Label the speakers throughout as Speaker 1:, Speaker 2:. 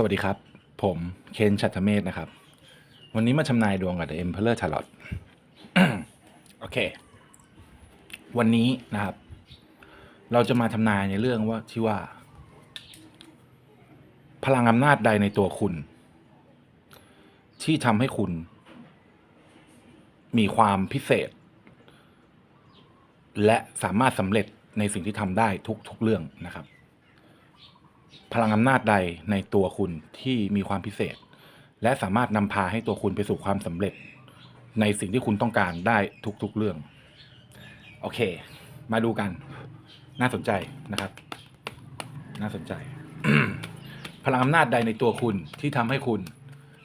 Speaker 1: สวัสดีครับ ผมเคนชัตเมธนะครับ วันนี้มาชำนายดวงกับ The Emperor Tarot โอเค วันนี้นะครับ เราจะมาทำนายในเรื่องว่าที่ว่า พลังอำนาจใดในตัวคุณ ที่ทำให้คุณ มีความพิเศษ และสามารถสำเร็จในสิ่งที่ทำได้ทุกๆเรื่องนะครับ พลังอำนาจใดในตัวคุณที่มีความพิเศษ และสามารถนำพาให้ตัวคุณไปสู่ความสำเร็จ ในสิ่งที่คุณต้องการได้ทุกๆเรื่อง โอเค มาดูกัน น่าสนใจนะครับ น่าสนใจ พลังอำนาจใดในตัวคุณที่ทำให้คุณ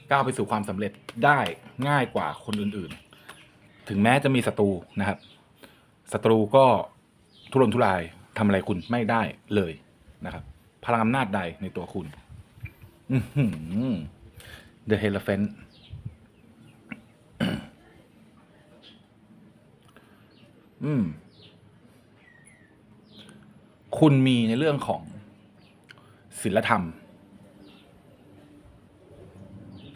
Speaker 1: ก้าวไปสู่ความสำเร็จได้ง่ายกว่าคนอื่นๆ ถึงแม้จะมีศัตรูนะครับศัตรูก็ทุรนทุรายทำอะไรคุณไม่ได้เลยนะครับ พลังอำนาจใดในตัวคุณอื้อหือ The Elephant อืม คุณมีในเรื่องของศีลธรรม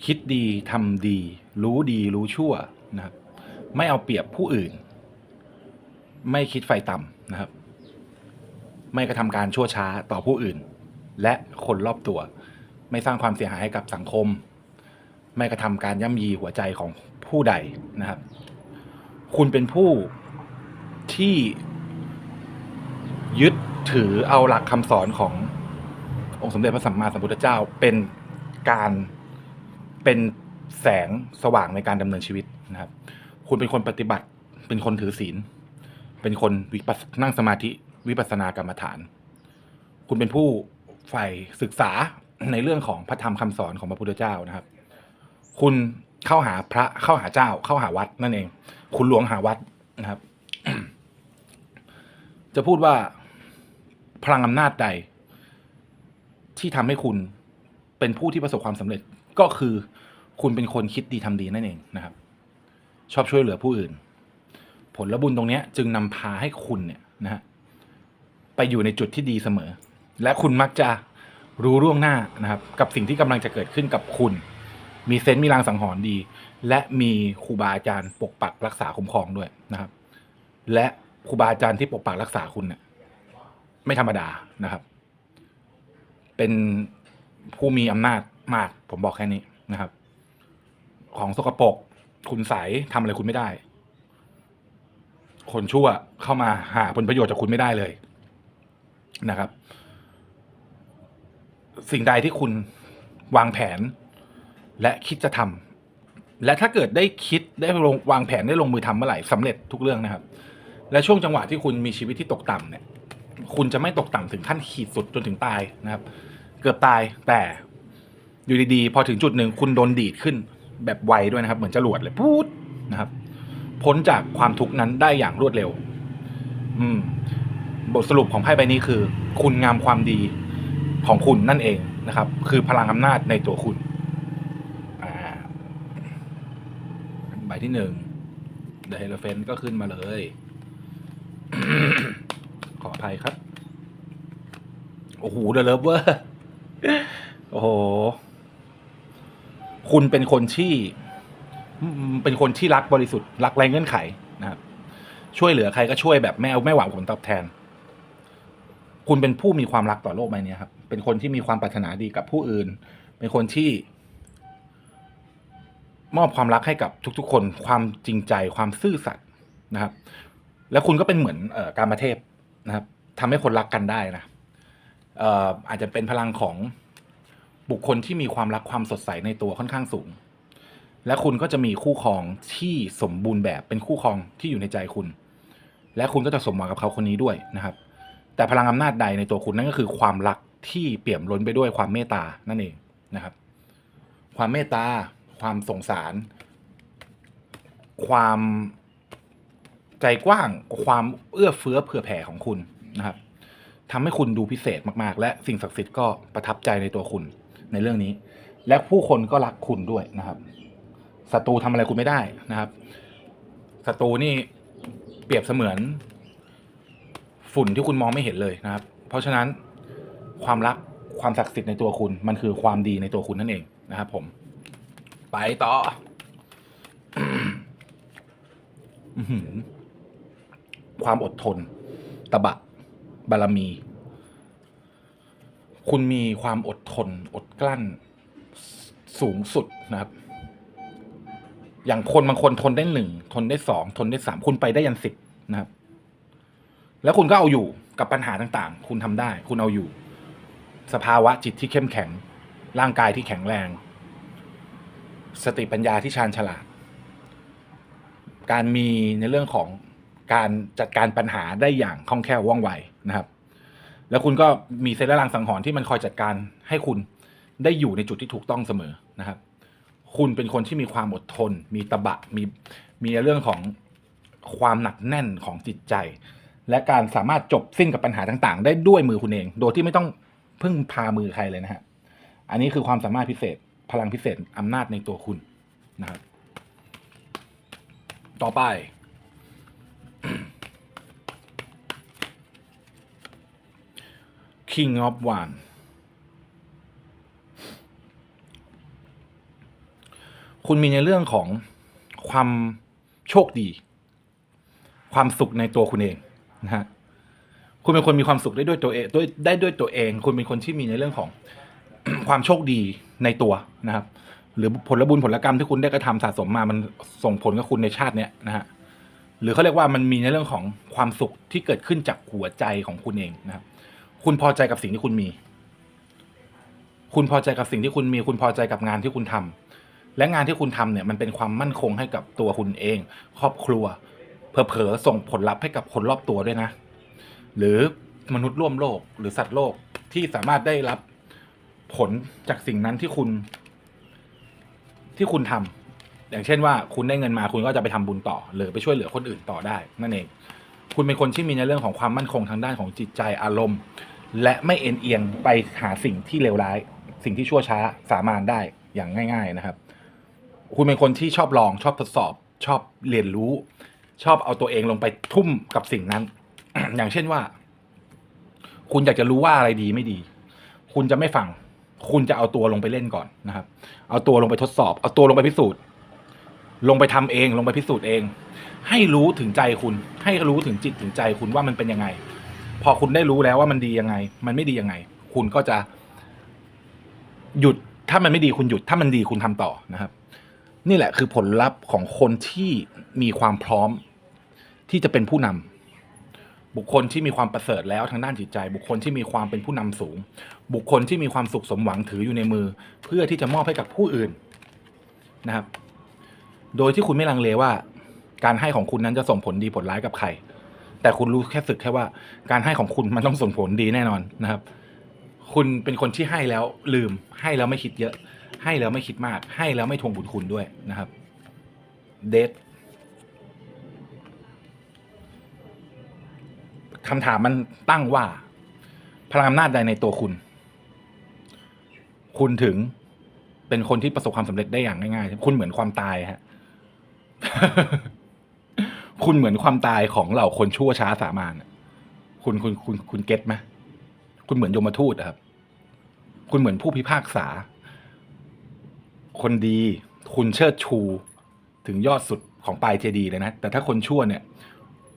Speaker 1: คิดดีทำดี รู้ดีรู้ชั่วนะครับ ไม่เอาเปรียบผู้อื่น ไม่คิดไฟต่ำนะครับ ไม่กระทำการชั่วช้าต่อผู้อื่น และคนรอบตัว ไม่สร้างความเสียหายให้กับสังคม ไม่กระทำการย่ำยีหัวใจของผู้ใดนะครับ คุณเป็นผู้ที่ยึดถือเอาหลักคำสอนขององค์สมเด็จพระสัมมาสัมพุทธเจ้าเป็นการเป็นแสงสว่างในการดำเนินชีวิตนะครับ คุณเป็นคนปฏิบัติ เป็นคนถือศีล เป็นคนวิปัสนั่งสมาธิวิปัสสนากรรมฐาน คุณเป็นผู้ ใฝ่ศึกษาในเรื่องของพระธรรมคำสอนของพระพุทธเจ้านะครับ คุณเข้าหาพระเข้าหาเจ้า เข้าหาวัดนั่นเอง คุณหลวงหาวัดนะครับ จะพูดว่าพลังอำนาจใด ที่ทำให้คุณเป็นผู้ที่ประสบความสำเร็จก็คือคุณเป็นคนคิดดีทำดีนั่นเองนะครับ ชอบช่วยเหลือผู้อื่น ผลและบุญตรงนี้จึงนำพาให้คุณเนี่ยนะฮะไปอยู่ในจุดที่ดีเสมอ และคุณมักจะรู้ล่วงหน้านะครับ กับสิ่งที่กำลังจะเกิดขึ้นกับคุณ มีเซนต์มีรางสังหรณ์ดี และมีครูบาอาจารย์ปกปักรักษาคุ้มครองด้วยนะครับ และครูบาอาจารย์ที่ปกปักรักษาคุณเนี่ยไม่ธรรมดานะครับ เป็นผู้มีอำนาจมากผมบอกแค่นี้นะครับ ของสกปรกคุณใสยทำอะไรคุณไม่ได้ คนชั่วเข้ามาหาผลประโยชน์จากคุณไม่ได้เลยนะครับ สิ่งใดที่คุณวางแผน และคิดจะทำและถ้าเกิดได้คิดได้ลงวางแผนได้ลงมือทำเมื่อไหร่สำเร็จทุกเรื่องนะครับ และช่วงจังหวะที่คุณมีชีวิตที่ตกต่ำเนี่ย คุณจะไม่ตกต่ำถึงขั้นขีดสุดจนถึงตายนะครับ เกือบตายแต่อยู่ดีๆ พอถึงจุดหนึ่งคุณโดนดีดขึ้นแบบไวด้วยนะครับ เหมือนจรวดเลยพูดนะครับ พ้นจากความทุกข์นั้นได้อย่างรวดเร็ว อืม บทสรุปของไพ่ใบนี้คือ คุณงามความดี ของคุณนั่นเองนะครับ คือพลังอำนาจในตัวคุณอ่าใบที่หนึ่ง The Hierophant ก็ขึ้นมาเลย ขออภัยครับ โอ้โห The Lover โอ้โห คุณเป็นคนที่ เป็นคนที่รักบริสุทธิ์ รักไร้เงื่อนไขนะครับ ช่วยเหลือใครก็ช่วยแบบไม่เอาไม่หวังผลตอบแทน คุณเป็นผู้มีความรักต่อโลกใบนี้ครับ เป็นคนที่มีความปรารถนาดีกับผู้อื่น เป็นคนที่ มอบความรักให้กับทุก ๆ คน ความจริงใจ ความซื่อสัตย์นะครับ แล้วคุณก็เป็นเหมือนออการมาเทพนะครับทำให้คนรักกันได้นะอออาจจะเป็นพลังของบุคคลที่มีความรักความสดใสในตัวค่อนข้างสูง และคุณก็จะมีคู่ครองที่สมบูรณ์แบบเป็นคู่ครองที่อยู่ในใจคุณ และคุณก็จะสมหวังกับเขาคนนี้ด้วยนะครับ แต่พลังอำนาจใดในตัวคุณนั่นก็คือความรักที่เปี่ยมล้นไปด้วยความเมตตานั่นเองนะครับ ความเมตตา ความสงสาร ความใจกว้าง ความเอื้อเฟื้อเผื่อแผ่ของคุณนะครับทำให้คุณดูพิเศษมาก ๆ และสิ่งศักดิ์สิทธิ์ก็ประทับใจในตัวคุณในเรื่องนี้ และผู้คนก็รักคุณด้วยนะครับศัตรูทำอะไรคุณไม่ได้นะครับศัตรูนี่เปรียบเสมือน ฝุ่นที่คุณมองไม่เห็นเลยนะครับ เพราะฉะนั้น ความรักความศักดิ์สิทธิ์ในตัวคุณ มันคือความดีในตัวคุณนั่นเองนะครับผม ไปต่ออื้อหือความอดทน ตะบะ บารมี คุณมีความอดทน อดกลั้น สูงสุดนะครับ อย่างคนบางคนทนได้หนึ่งทนได้สองทนได้สามคุณไปได้ยันสิบนะครับ แล้วคุณก็เอาอยู่กับปัญหาต่าง ๆ คุณทำได้ คุณเอาอยู่ สภาวะจิตที่เข้มแข็ง ร่างกายที่แข็งแรง สติปัญญาที่ชาญฉลาด การมีในเรื่องของการจัดการปัญหาได้อย่างคล่องแคล่วว่องไวนะครับ แล้วคุณก็มีเซตและรางสังหรณ์ที่มันคอยจัดการให้คุณได้อยู่ในจุดที่ถูกต้องเสมอนะครับ คุณเป็นคนที่มีความอดทน มีตะบะ มีมีในเรื่องของความหนักแน่นของจิตใจ และการสามารถจบสิ้นกับปัญหาต่าง ๆ ได้ด้วยมือคุณเอง โดยที่ไม่ต้อง เพึ่งพามือใครเลยนะฮะ อันนี้คือความสามารถพิเศษ พลังพิเศษอำนาจในตัวคุณนะครับ ต่อไป King of One คุณมีในเรื่องของความโชคดี ความสุขในตัวคุณเองนะฮะ คุณเป็นคนมีความสุขได้ด้วยตัวเองด้วยได้ด้วยตัวเอง คุณเป็นคนที่มีในเรื่องของ ความโชคดีในตัวนะครับ หรือผลบุญผลกรรมที่คุณได้กระทำสะสมมามันส่งผลกับคุณในชาติเนี้ยนะฮะหรือเขาเรียกว่ามันมีในเรื่องของความสุขที่เกิดขึ้นจากหัวใจของคุณเองนะครับ คุณพอใจกับสิ่งที่คุณมี คุณพอใจกับสิ่งที่คุณมี คุณพอใจกับงานที่คุณทำและงานที่คุณทำเนี่ยมันเป็นความมั่นคงให้กับตัวคุณเอง ครอบครัวเผลอๆส่งผลลัพธ์ให้กับคนรอบตัวด้วยนะ หรือมนุษย์ร่วมโลกหรือสัตว์โลกที่สามารถได้รับผลจากสิ่งนั้นที่คุณ ที่คุณทำอย่างเช่นว่าคุณได้เงินมาคุณก็จะไปทำบุญต่อ หรือไปช่วยเหลือคนอื่นต่อได้ นั่นเอง คุณเป็นคนที่มีในเรื่องของความมั่นคงทางด้านของจิตใจอารมณ์ และไม่เอ็นเอียงไปหาสิ่งที่เลวร้าย สิ่งที่ชั่วช้าสามานได้อย่างง่าย ๆนะครับ คุณเป็นคนที่ชอบลอง ชอบทดสอบ ชอบเรียนรู้ ชอบเอาตัวเองลงไปทุ่มกับสิ่งนั้น อย่างเช่นว่า คุณอยากจะรู้ว่าอะไรดีไม่ดี คุณจะไม่ฟัง คุณจะเอาตัวลงไปเล่นก่อนนะครับ เอาตัวลงไปทดสอบ เอาตัวลงไปพิสูจน์ ลงไปทำเอง ลงไปพิสูจน์เอง ให้รู้ถึงใจคุณ ให้รู้ถึงจิตถึงใจคุณว่ามันเป็นยังไง พอคุณได้รู้แล้วว่ามันดียังไง มันไม่ดียังไง คุณก็จะ หยุด ถ้ามันไม่ดีคุณหยุด ถ้ามันดีคุณทำต่อนะครับ นี่แหละคือผลลัพธ์ของคนที่มีความพร้อมที่จะเป็นผู้นำ บุคคลที่มีความประเสริฐแล้วทางด้านจิตใจ บุคคลที่มีความเป็นผู้นำสูง บุคคลที่มีความสุขสมหวังถืออยู่ในมือ เพื่อที่จะมอบให้กับผู้อื่นนะครับ โดยที่คุณไม่ลังเลว่า การให้ของคุณนั้นจะส่งผลดีผลร้ายกับใคร แต่คุณรู้แค่สึกแค่ว่า การให้ของคุณมันต้องส่งผลดีแน่นอนนะครับ คุณเป็นคนที่ให้แล้วลืม ให้แล้วไม่คิดเยอะ ให้แล้วไม่คิดมาก ให้แล้วไม่ทวงบุญคุณด้วยนะครับ เดท คำถามมันตั้งว่า พลังอำนาจใดในตัวคุณ คุณถึงเป็นคนที่ประสบความสำเร็จได้อย่างง่ายๆคุณเหมือนความตายฮะคุณเหมือนความตายของเหล่าคนชั่วช้าสามานะคุณคุณคุณคุณเก็ตไหมคุณเหมือนยมทูตครับ คุณเหมือนผู้พิพากษา คนดี คุณเชิดชู ถึงยอดสุดของปลายเจดีย์เลยนะ แต่ถ้าคนชั่วเนี่ย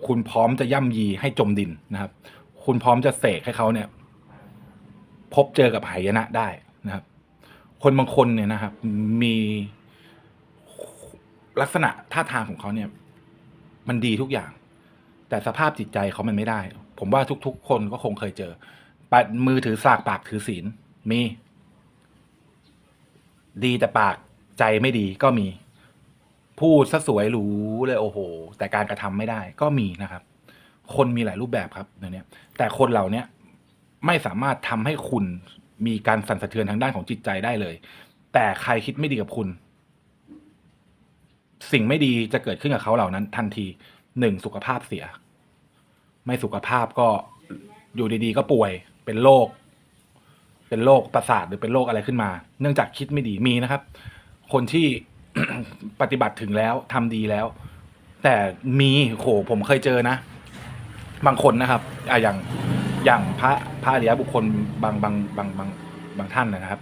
Speaker 1: คุณพร้อมจะย่ำยีให้จมดินนะครับ คุณพร้อมจะเสกให้เขาเนี่ย พบเจอกับหายนะได้นะครับ คนบางคนเนี่ยนะครับ มีลักษณะท่าทางของเขาเนี่ย มันดีทุกอย่าง แต่สภาพจิตใจเขามันไม่ได้ ผมว่าทุก ๆ คนก็คงเคยเจอปัดมือถือสากปากถือศีลมี ดีแต่ปากใจไม่ดีก็มี พูดซะสวยหรูเลยโอ้โห แต่การกระทำไม่ได้ก็มีนะครับ คนมีหลายรูปแบบครับเดี๋ยวนี้แต่คนเหล่าเนี้ยไม่สามารถทำให้คุณมีการสั่นสะเทือนทางด้านของจิตใจได้เลย แต่ใครคิดไม่ดีกับคุณ สิ่งไม่ดีจะเกิดขึ้นกับเขาเหล่านั้น ทันทีหนึ่งสุขภาพเสีย ไม่สุขภาพก็อยู่ดีๆ ก็ป่วยเป็นโรคเป็นโรคประสาทหรือเป็นโรคอะไรขึ้นมา เนื่องจากคิดไม่ดีมีนะครับ คนที่ ปฏิบัติถึงแล้วทำดีแล้ว แต่มีโหผมเคยเจอนะ บางคนนะครับอะอย่างอย่างพระพระอริยบุคคลบางบางบางบางบางท่านนะครับ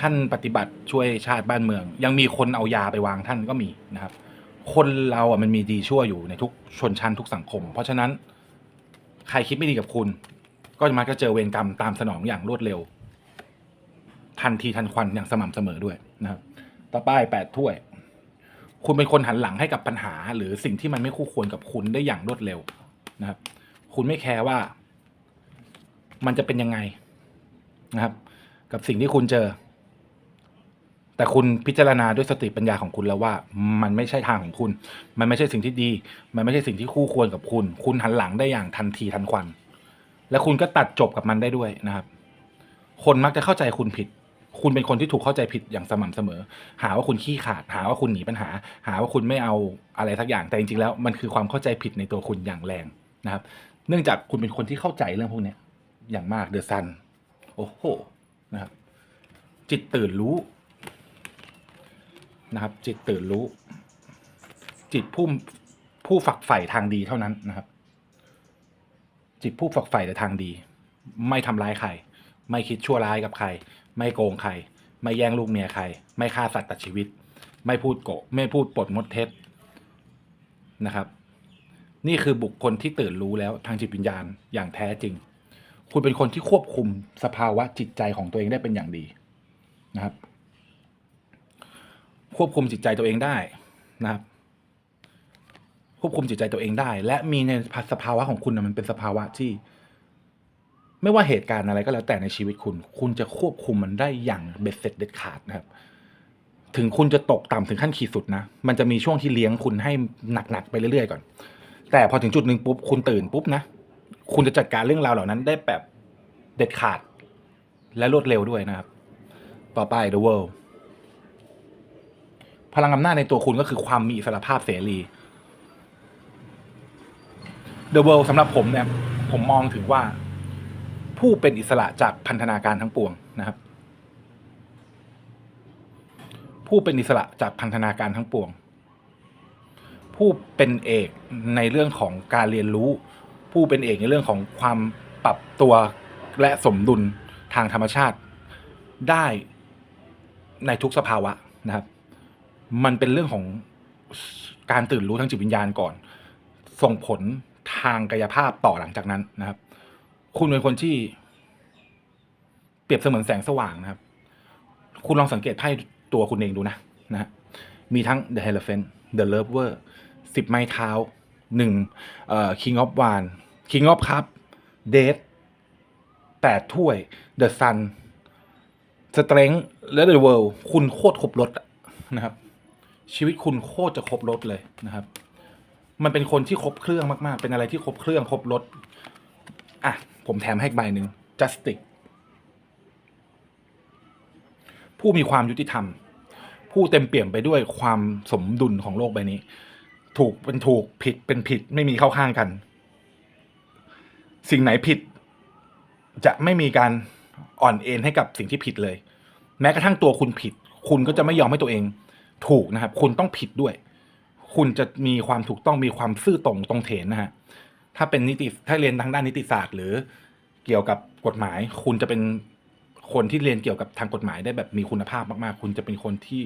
Speaker 1: ท่านปฏิบัติช่วยชาติบ้านเมือง ยังมีคนเอายาไปวางท่านก็มีนะครับ คนเราอะมันมีดีชั่วอยู่ในทุกชนชั้นทุกสังคม เพราะฉะนั้นใครคิดไม่ดีกับคุณ ก็มักจะเจอเวรกรรมตามสนองอย่างรวดเร็ว ทันทีทันควันอย่างสม่ำเสมอด้วยนะครับ ต่อไปแปดถ้วย คุณเป็นคนหันหลังให้กับปัญหา หรือสิ่งที่มันไม่คู่ควรกับคุณได้อย่างรวดเร็วนะครับ คุณไม่แคร์ว่า มันจะเป็นยังไงนะครับ กับสิ่งที่คุณเจอ แต่คุณพิจารณาด้วยสติปัญญาของคุณแล้วว่า มันไม่ใช่ทางของคุณ มันไม่ใช่สิ่งที่ดี มันไม่ใช่สิ่งที่คู่ควรกับคุณ คุณหันหลังได้อย่างทันทีทันควัน และคุณก็ตัดจบกับมันได้ด้วยนะครับ คนมักจะเข้าใจคุณผิด คุณเป็นคนที่ถูกเข้าใจผิดอย่างสม่ำเสมอ หาว่าคุณขี้ขาด หาว่าคุณหนีปัญหา หาว่าคุณไม่เอาอะไรสักอย่าง แต่จริงๆแล้วมันคือความเข้าใจผิดในตัวคุณอย่างแรงนะครับ เนื่องจากคุณเป็นคนที่เข้าใจเรื่องพวกนี้อย่างมากเดอะซันโอ้โหนะครับ จิตตื่นรู้นะครับ จิตตื่นรู้ จิตผู้ผู้ฝักใฝ่ทางดีเท่านั้นนะครับ จิตผู้ฝักใฝ่แต่ทางดี ไม่ทำร้ายใคร ไม่คิดชั่วร้ายกับใคร ไม่โกงใคร ไม่แย่งลูกเมียใคร ไม่ฆ่าสัตว์ตัดชีวิต ไม่พูดโกไม่พูดปดมดเท็จนะครับ นี่คือบุคคลที่ตื่นรู้แล้วทางจิตวิญญาณอย่างแท้จริง คุณเป็นคนที่ควบคุมสภาวะจิตใจของตัวเองได้เป็นอย่างดีนะครับ ควบคุมจิตใจตัวเองได้นะครับควบคุมจิตใจตัวเองได้ และมีในสภาวะของคุณนะมันเป็นสภาวะที่ ไม่ว่าเหตุการณ์อะไรก็แล้วแต่ในชีวิตคุณ คุณจะควบคุมมันได้อย่างเบ็ดเสร็จเด็ดขาดนะครับ ถึงคุณจะตกต่ำถึงขั้นขีดสุดนะ มันจะมีช่วงที่เลี้ยงคุณให้หนักๆไปเรื่อยๆก่อน แต่พอถึงจุดหนึ่งปุ๊บคุณตื่นปุ๊บนะ คุณจะจัดการเรื่องราวเหล่านั้นได้แบบเด็ดขาด และรวดเร็วด้วยนะครับ ต่อไป The World พลังอำนาจในตัวคุณก็คือความมีอิสรภาพเสรี The World สำหรับผมเนี่ยผมมองถึงว่า ผู้เป็นอิสระจากพันธนาการทั้งปวงนะครับ ผู้เป็นอิสระจากพันธนาการทั้งปวง ผู้เป็นเอกในเรื่องของการเรียนรู้ ผู้เป็นเอกในเรื่องของความปรับตัวและสมดุลทางธรรมชาติได้ในทุกสภาวะนะครับ มันเป็นเรื่องของการตื่นรู้ทางจิตวิญญาณก่อน ส่งผลทางกายภาพต่อหลังจากนั้นนะครับ คุณเป็นคนที่ เปรียบเสมือนแสงสว่างนะครับ คุณลองสังเกตไพ่ตัวคุณเองดูนะนะฮะมีทั้ง The Hierophant The Lover สิบไม้เท้าหนึ่งเอ่อ King of One King of Cup Death แปดถ้วย The Sun Strength และ The World คุณโคตรครบรถนะครับ ชีวิตคุณโคตรจะครบรถเลยนะครับ มันเป็นคนที่ครบเครื่องมาก ๆ เป็นอะไรที่ครบเครื่องครบรถ อะ ผมแถมให้ใบหนึ่ง justice ผู้มีความยุติธรรม ผู้เต็มเปี่ยมไปด้วยความสมดุลของโลกใบนี้ ถูกเป็นถูกผิดเป็นผิดไม่มีเข้าข้างกัน สิ่งไหนผิด จะไม่มีการอ่อนเอ็นให้กับสิ่งที่ผิดเลย แม้กระทั่งตัวคุณผิด คุณก็จะไม่ยอมให้ตัวเอง ถูกนะครับ คุณต้องผิดด้วย คุณจะมีความถูกต้องมีความซื่อตรงตรงเถนนะฮะ ถ้าเป็นนิติถ้าเรียนทางด้านนิติศาสตร์ หรือเกี่ยวกับกฎหมาย คุณจะเป็นคนที่เรียนเกี่ยวกับทางกฎหมายได้แบบมีคุณภาพมากๆ คุณจะเป็นคนที่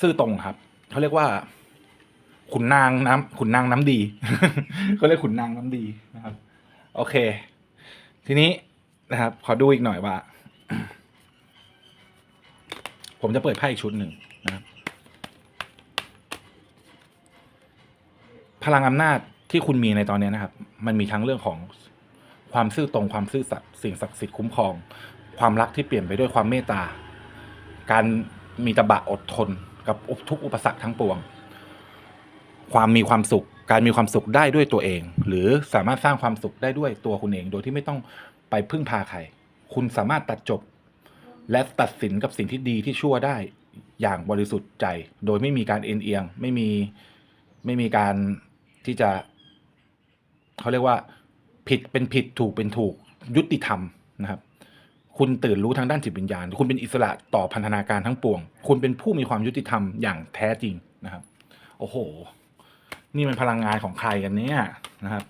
Speaker 1: ซื่อตรงครับเขาเรียกว่าขุนนางน้ำขุนนางน้ำดีเขาเรียกขุนนางน้ำดีนะครับ โอเค ทีนี้นะครับ ขอดูอีกหน่อยว่า ผมจะเปิดไพ่อีกชุดหนึ่งนะครับ พลังอำนาจ ที่คุณมีในตอนนี้นะครับ มันมีทั้งเรื่องของความซื่อตรงความซื่อสัตย์สิ่งศักดิ์สิทธิ์คุ้มครอง ความรักที่เปลี่ยนไปด้วยความเมตตา การมีตบะอดทน กับทุกอุปสรรคทั้งปวง ความมีความสุข การมีความสุขได้ด้วยตัวเอง หรือสามารถสร้างความสุขได้ด้วยตัวคุณเอง โดยที่ไม่ต้องไปพึ่งพาใคร คุณสามารถตัดจบ และตัดสินกับสิ่งที่ดีที่ชั่วได้อย่างบริสุทธิ์ใจ โดยไม่มีการเอ็นเอียง ไม่มีไม่มีการที่จะ เขาเรียกว่าผิดเป็นผิดถูกเป็นถูกยุติธรรมนะครับ คุณตื่นรู้ทางด้านจิตวิญญาณ คุณเป็นอิสระต่อพันธนาการทั้งปวง คุณเป็นผู้มีความยุติธรรมอย่างแท้จริงนะครับ โอ้โห นี่มันพลังงานของใครกันเนี่ยนะครับ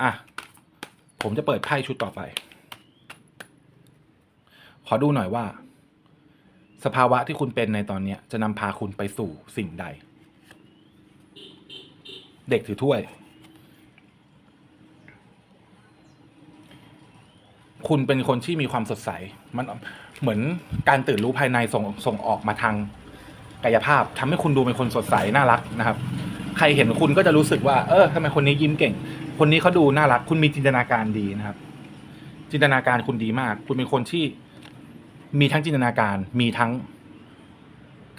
Speaker 1: อะผมจะเปิดไพ่ชุดต่อไป ขอดูหน่อยว่า สภาวะที่คุณเป็นในตอนนี้จะนำพาคุณไปสู่สิ่งใด เด็กถือถ้วย คุณเป็นคนที่มีความสดใส มันเหมือนการตื่นรู้ภายในส่งส่งออกมาทางกายภาพทำให้คุณดูเป็นคนสดใสน่ารักนะครับ ใครเห็นคุณก็จะรู้สึกว่า เออทำไมคนนี้ยิ้มเก่ง คนนี้เขาดูน่ารัก คุณมีจินตนาการดีนะครับ จินตนาการคุณดีมาก คุณเป็นคนที่มีทั้งจินตนาการ มีทั้ง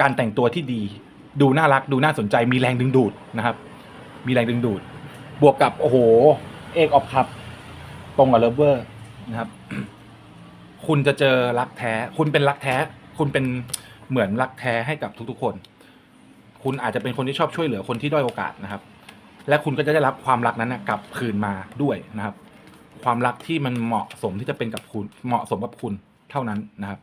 Speaker 1: การแต่งตัวที่ดี ดูน่ารัก ดูน่าสนใจ มีแรงดึงดูดนะครับ มีแรงดึงดูด บวกกับโอ้โห เอกออฟคับตรงกับเลเวอร์ นะครับ คุณจะเจอรักแท้ คุณเป็นรักแท้ คุณเป็นเหมือนรักแท้ให้กับทุกๆคน คุณอาจจะเป็นคนที่ชอบช่วยเหลือคนที่ด้อยโอกาสนะครับ และคุณก็จะได้รับความรักนั้นนะกลับคืนมาด้วยนะครับ ความรักที่มันเหมาะสมที่จะเป็นกับคุณเหมาะสมกับคุณเท่านั้นนะครับ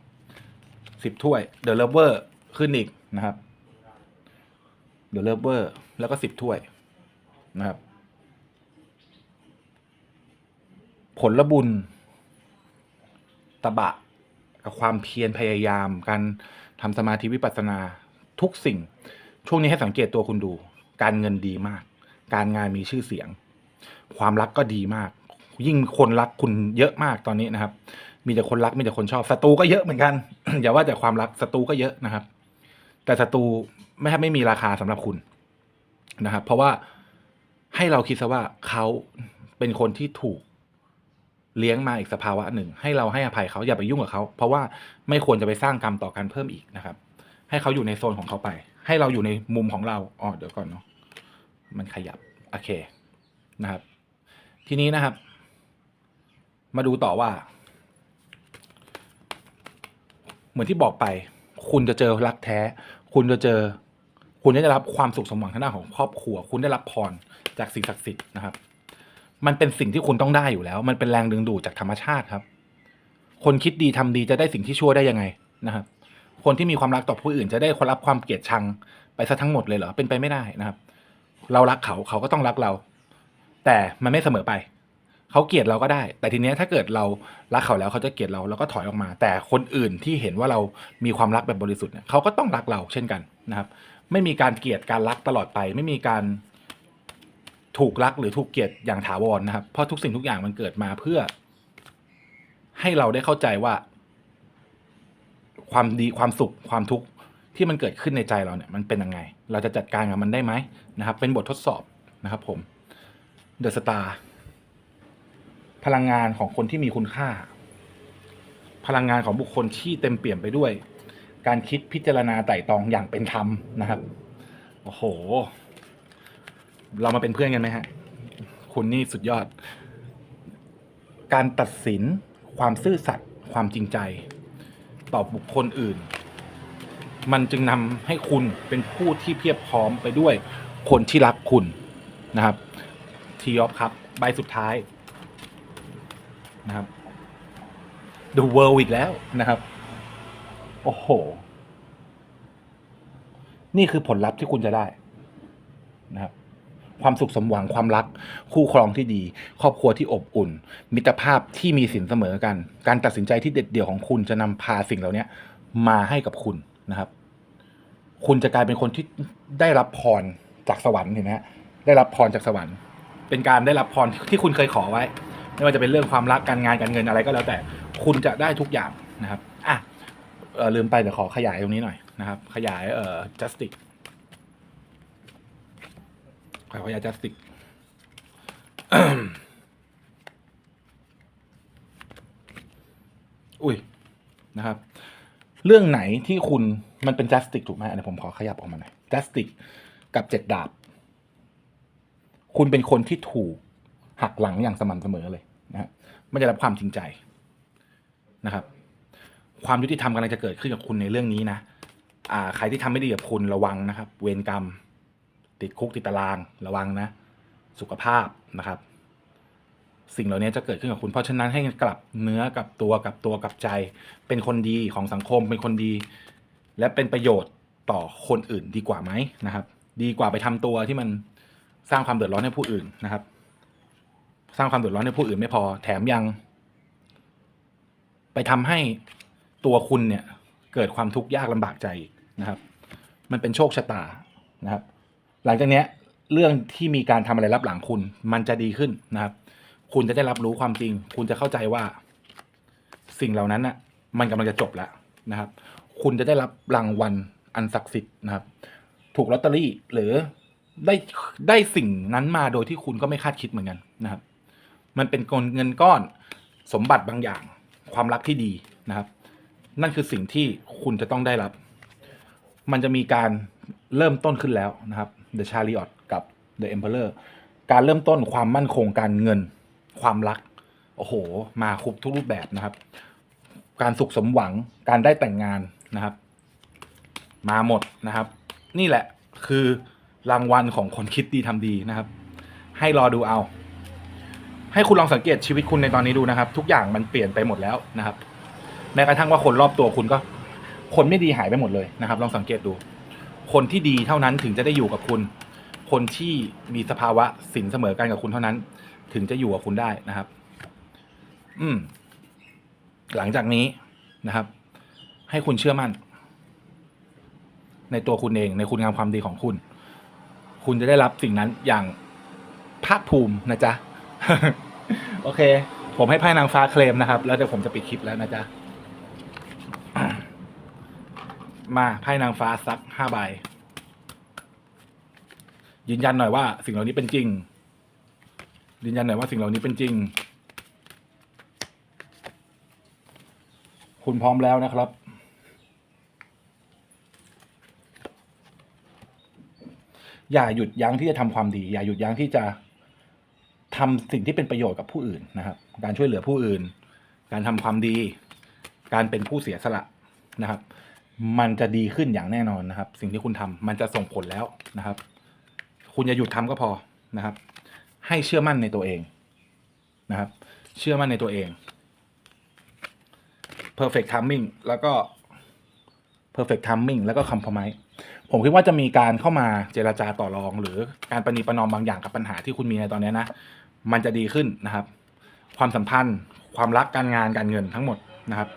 Speaker 1: สิบถ้วยเดอะเลเวอร์ขึ้นอีกนะครับเดอะเลเวอร์แล้วก็สิบถ้วยนะครับ ผลบุญ ตบะ กับความเพียรพยายาม การทำสมาธิวิปัสสนาทุกสิ่ง ช่วงนี้ให้สังเกตตัวคุณดู การเงินดีมาก การงานมีชื่อเสียง ความรักก็ดีมาก ยิ่งคนรักคุณเยอะมากตอนนี้นะครับ มีแต่คนรักมีแต่คนชอบศัตรูก็เยอะเหมือนกันอย่าว่าแต่ความรักศัตรูก็เยอะนะครับ แต่ศัตรูไม่ไม่มีราคาสำหรับคุณนะครับ เพราะว่าให้เราคิดซะว่าเขาเป็นคนที่ถูก เลี้ยงมาอีกสภาวะหนึ่ง ให้เราให้อภัยเขาอย่าไปยุ่งกับเขา เพราะว่าไม่ควรจะไปสร้างกรรมต่อกันเพิ่มอีกนะครับ ให้เขาอยู่ในโซนของเขาไป ให้เราอยู่ในมุมของเราอ๋อเดี๋ยวก่อนเนาะมันขยับโอเคนะครับ ทีนี้นะครับ มาดูต่อว่า เหมือนที่บอกไป คุณจะเจอรักแท้ คุณจะเจอ คุณจะได้รับความสุขสมหวังทางด้านของครอบครัว คุณได้รับพรจากสิ่งศักดิ์สิทธิ์นะครับ มันเป็นสิ่งที่คุณต้องได้อยู่แล้ว มันเป็นแรงดึงดูดจากธรรมชาติครับ คนคิดดีทำดีจะได้สิ่งที่ชั่วได้ยังไงนะครับคนที่มีความรักต่อผู้อื่นจะได้คนรับความเกลียดชังไปซะทั้งหมดเลยเหรอเป็นไปไม่ได้นะครับ เรารักเขาเขาก็ต้องรักเรา แต่มันไม่เสมอไปเขาเกลียดเราก็ได้ แต่ทีเนี้ยถ้าเกิดเรารักเขาแล้วเขาจะเกลียดเราเราก็ถอยออกมา แต่คนอื่นที่เห็นว่าเรามีความรักแบบบริสุทธิ์เนี่ยเขาก็ต้องรักเราเช่นกันนะครับ ไม่มีการเกลียดการรักตลอดไป ไม่มีการ ถูกรักหรือถูกเกลียดอย่างถาวรนะครับ เพราะทุกสิ่งทุกอย่างมันเกิดมาเพื่อ ให้เราได้เข้าใจว่า ความดีความสุขความทุกข์ที่มันเกิดขึ้นในใจเราเนี่ยมันเป็นยังไง เราจะจัดการกับมันได้ไหมนะครับ เป็นบททดสอบนะครับ ผมเดอะสตาร์พลังงานของคนที่มีคุณค่า พลังงานของบุคคลที่เต็มเปี่ยมไปด้วย การคิดพิจารณาไต่ตรองอย่างเป็นธรรมนะครับ โอ้โห เรามาเป็นเพื่อนกันไหมฮะ คุณนี่สุดยอด การตัดสินความซื่อสัตย์ความจริงใจ ต่อบุคคลอื่น มันจึงนำให้คุณเป็นผู้ที่เพียบพร้อมไปด้วยคนที่รักคุณนะครับ ทีออฟครับ ใบสุดท้ายนะครับ The World อีกแล้วนะครับ โอ้โห นี่คือผลลัพธ์ที่คุณจะได้นะครับ ความสุขสมหวังความรัก คู่ครองที่ดี ครอบครัวที่อบอุ่น มิตรภาพที่มีสินเสมอกัน การตัดสินใจที่เด็ดเดี่ยวของคุณจะนำพาสิ่งเหล่านี้มาให้กับคุณนะครับ คุณจะกลายเป็นคนที่ได้รับพรจากสวรรค์เห็นไหมฮะได้รับพรจากสวรรค์ เป็นการได้รับพรที่คุณเคยขอไว้ ไม่ว่าจะเป็นเรื่องความรักการงานการเงินอะไรก็แล้วแต่คุณจะได้ทุกอย่างนะครับอะลืมไปเดี๋ยวขอขยายตรงนี้หน่อยนะครับ ขยายเอ่อ justice ขอขยาย justice อุ้ยนะครับ เรื่องไหนที่คุณมันเป็น justice ถูกไหมอันนี้ผมขอขยับออกมาหน่อย justice กับเจ็ดดาบ คุณเป็นคนที่ถูกหักหลังอย่างสม่ำเสมอเลยนะฮะไม่ได้รับความจริงใจนะครับ ความยุติธรรมกำลังจะเกิดขึ้นกับคุณในเรื่องนี้นะ อ่า ใครที่ทำไม่ดีกับคุณระวังนะครับ เวรกรรม ติดคุกติดตารางระวังนะ สุขภาพนะครับ สิ่งเหล่านี้จะเกิดขึ้นกับคุณ เพราะฉะนั้นให้กลับเนื้อกับตัวกับตัวกับใจ เป็นคนดีของสังคมเป็นคนดี และเป็นประโยชน์ต่อคนอื่นดีกว่าไหมนะครับ ดีกว่าไปทำตัวที่มันสร้างความเดือดร้อนให้ผู้อื่นนะครับ สร้างความเดือดร้อนให้ผู้อื่นไม่พอ แถมยัง ไปทำให้ตัวคุณเนี่ยเกิดความทุกข์ยากลำบากใจนะครับ มันเป็นโชคชะตานะครับ หลังจากเนี้ยเรื่องที่มีการทำอะไรรับหลังคุณ มันจะดีขึ้นนะครับ คุณจะได้รับรู้ความจริง คุณจะเข้าใจว่า สิ่งเหล่านั้นน่ะ มันกำลังจะจบแล้วนะครับ คุณจะได้รับรางวัลอันศักดิ์สิทธิ์นะครับ ถูกลอตเตอรี่หรือได้ได้สิ่งนั้นมาโดยที่คุณก็ไม่คาดคิดเหมือนกันนะครับ มันเป็นเงินก้อนสมบัติบางอย่าง ความรักที่ดีนะครับ นั่นคือสิ่งที่คุณจะต้องได้รับ มันจะมีการ เริ่มต้นขึ้นแล้วนะครับ The Chariot กับ The Emperor การเริ่มต้นความมั่นคงการเงิน ความรัก โอ้โห มาครบทุกรูปแบบนะครับ การสุขสมหวังการได้แต่งงานนะครับ มาหมดนะครับ นี่แหละคือรางวัลของคนคิดดีทำดีนะครับ ให้รอดูเอา ให้คุณลองสังเกตชีวิตคุณในตอนนี้ดูนะครับ ทุกอย่างมันเปลี่ยนไปหมดแล้วนะครับแม้กระทั่งว่าคนรอบตัวคุณก็ คนไม่ดีหายไปหมดเลยนะครับ ลองสังเกตดู คนที่ดีเท่านั้นถึงจะได้อยู่กับคุณ คนที่มีสภาวะสินเสมอกันกับคุณเท่านั้น ถึงจะอยู่กับคุณได้นะครับ อืม หลังจากนี้นะครับ ให้คุณเชื่อมั่น ในตัวคุณเองในคุณงามความดีของคุณ คุณจะได้รับสิ่งนั้นอย่างภาคภูมินะจ๊ะ โอเค ผมให้ไพ่นางฟ้าเคลมนะครับ แล้วเดี๋ยวผมจะปิดคลิปแล้วนะจ๊ะ มาไพ่นางฟ้าสักห้าใบ ยืนยันหน่อยว่าสิ่งเหล่านี้เป็นจริง ยืนยันหน่อยว่าสิ่งเหล่านี้เป็นจริง คุณพร้อมแล้วนะครับ อย่าหยุดยั้งที่จะทำความดี อย่าหยุดยั้งที่จะทำสิ่งที่เป็นประโยชน์กับผู้อื่นนะครับ การช่วยเหลือผู้อื่น การทำความดี การเป็นผู้เสียสละนะครับ มันจะดีขึ้นอย่างแน่นอนนะครับ สิ่งที่คุณทำมันจะส่งผลแล้วนะครับ คุณอย่าหยุดทำก็พอนะครับ ให้เชื่อมั่นในตัวเองนะครับ เชื่อมั่นในตัวเอง perfect timing แล้วก็ perfect timing แล้วก็ compromise ผมคิดว่าจะมีการเข้ามาเจราจาต่อรอง หรือการประนีประนอมบางอย่างกับปัญหาที่คุณมีในตอนนี้นะ มันจะดีขึ้นนะครับ ความสัมพันธ์ ความรักการงานการเงินทั้งหมดนะครับ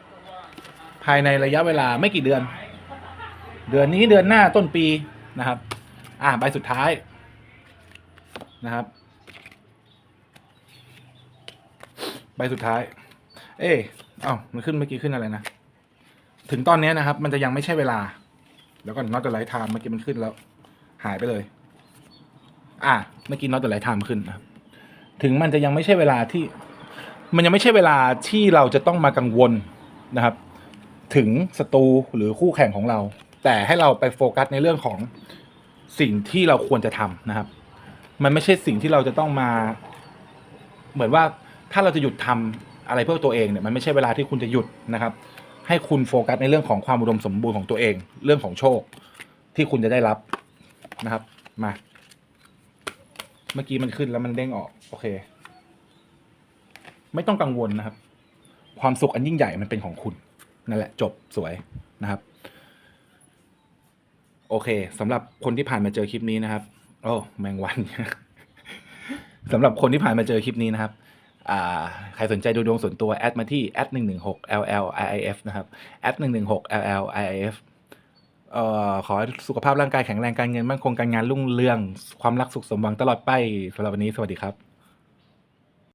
Speaker 1: ภายในระยะเวลาไม่กี่เดือน เดือนนี้เดือนหน้าต้นปีนะครับ อ่าใบสุดท้ายนะครับ ใบสุดท้าย เอ๊ะเอ้ามันขึ้นเมื่อกี้ขึ้นอะไรนะ ถึงตอนนี้นะครับ มันจะยังไม่ใช่เวลา แล้วก็ not the right time เมื่อกี้มันขึ้นแล้ว หายไปเลย อะเมื่อกี้ not the right time ขึ้นนะครับ ถึงมันจะยังไม่ใช่เวลาที่ มันยังไม่ใช่เวลาที่เราจะต้องมากังวลนะครับ ถึงศัตรูหรือคู่แข่งของเรา แต่ให้เราไปโฟกัสในเรื่องของสิ่งที่เราควรจะทำนะครับ มันไม่ใช่สิ่งที่เราจะต้องมา เหมือนว่าถ้าเราจะหยุดทำอะไรเพื่อตัวเองเนี่ยมันไม่ใช่เวลาที่คุณจะหยุดนะครับ ให้คุณโฟกัสในเรื่องของความอุดมสมบูรณ์ของตัวเอง เรื่องของโชคที่คุณจะได้รับนะครับ มา เมื่อกี้มันขึ้นแล้วมันเด้งออก โอเค ไม่ต้องกังวลนะครับ ความสุขอันยิ่งใหญ่มันเป็นของคุณ นั่นแหละจบสวยนะครับ โอเคสำหรับคนที่ผ่านมาเจอคลิปนี้นะครับ โอ้แมงวันสำหรับคนที่ผ่านมาเจอคลิปนี้นะครับใครสนใจดูดวงส่วนตัว แอดมาที่แอดหนึ่งหนึ่งหก LLIIF นะครับแอดหนึ่งหนึ่งหก LLIIF ออขอสุขภาพร่างกายแข็งแรงการเงินมั่นคงการงานรุ่งเรือง ความรักสุขสมหวังตลอดไปสำหรับวันนี้สวัสดีครับ